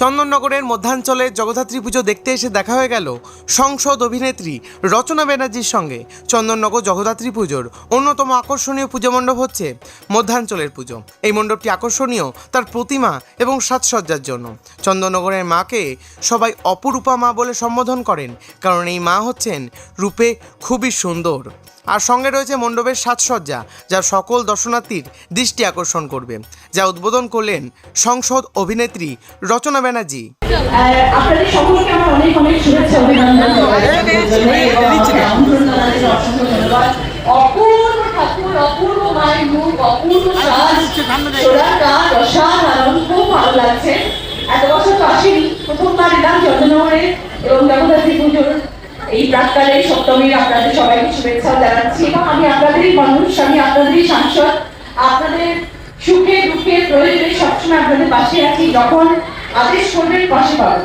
চন্দননগরের মধ্যাঞ্চলের জগদ্ধাত্রী পুজো দেখতে এসে দেখা হয়ে গেল সংসদ অভিনেত্রী রচনা ব্যানার্জির সঙ্গে। চন্দননগর জগদ্ধাত্রী পুজোর অন্যতম আকর্ষণীয় পুজো মণ্ডপ হচ্ছে মধ্যাঞ্চলের পুজো। এই মণ্ডপটি আকর্ষণীয়, তার প্রতিমা এবং সাজসজ্জার জন্য। চন্দননগরের মাকে সবাই অপরূপা মা বলে সম্বোধন করেন, কারণ এই মা হচ্ছেন রূপে খুবই সুন্দর। আর সঙ্গে রয়েছে মণ্ডপের সাজসজ্জা যা সকল দর্শনার্থীর দৃষ্টি আকর্ষণ করবে, যা উদ্বোধন করলেন সংসদ অভিনেত্রী রচনা ব্যানার্জি। এত বছর তো আসেনি। প্রথমবার এলাম চন্দ্রনগরে এবং জগদ্ধাত্রী পুজোর এই প্রাককালে সপ্তমীর আপনাদের সবাইকে শুভেচ্ছা জানাচ্ছি এবং আমি আপনাদেরই মানুষ আমি আপনাদেরই সাংসদ, আপনাদের সুখে দুঃখে প্রয়োজনে সবসময় আপনাদের পাশে আছি যখন আদেশ করবেন, পাশে পাবেন।